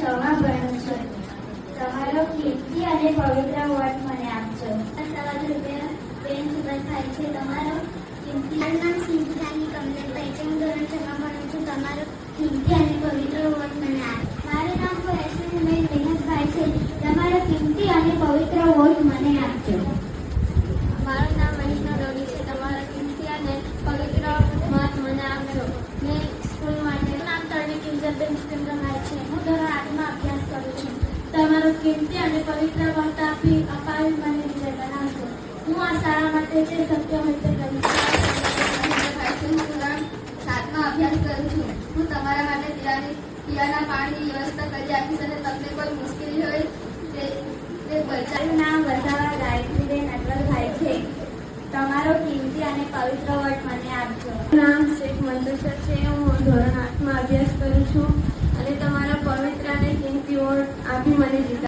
છમાં ગણું છું. તમારો કિંમતી અને પવિત્ર વટ મને આપજો. સવા રૂપિયા બેન થાય છે. તમારો મારું નામ સિંધિકાની કમલેશભાઈ છે. હું ધોરણ છમાં ભણું છું. તમારો કિંમતી અને પવિત્ર વટ મને આપ મારું નામ ઉમેશ વિનોદભાઈ છે. તમારો કીર્તિ અને પવિત્ર વોટ મને આપજો. મારું નામ વૈષ્ણવ રવિ છે. તમારા કીર્તિ અને પવિત્ર મત મને આપજો. મેં સ્કૂલ માટે નામ તરણી કિંજલબેન જીતેન્દ્રભાઈ છે હું ધોરણ આઠમાં અભ્યાસ કરું છું તમારો કિંમતી અને પવિત્ર મત આપી અપાવી મને વિજય બનાવશો. હું આ શાળા માટે જે સત્ય હોય તે કરીશ હું ધોરણ સાતમાં અભ્યાસ કરું છું. હું તમારા માટે પીવાની પીવાના પાણીની વ્યવસ્થા કરી આપીશ અને તમને કોઈ મુશ્કેલી હોય તે તે બચાવી નામ વસાવા ગાયત્રીબેન અટવલભાઈ છે. તમારો કિંમતી અને પવિત્ર વટ મને આપજો. નામ શેખ મંતુસર છે. હું ધોરણ આઠમાં અભ્યાસ કરું છું. અને તમારા પવિત્ર અને કિંમતી વોટ આપી મને જીતા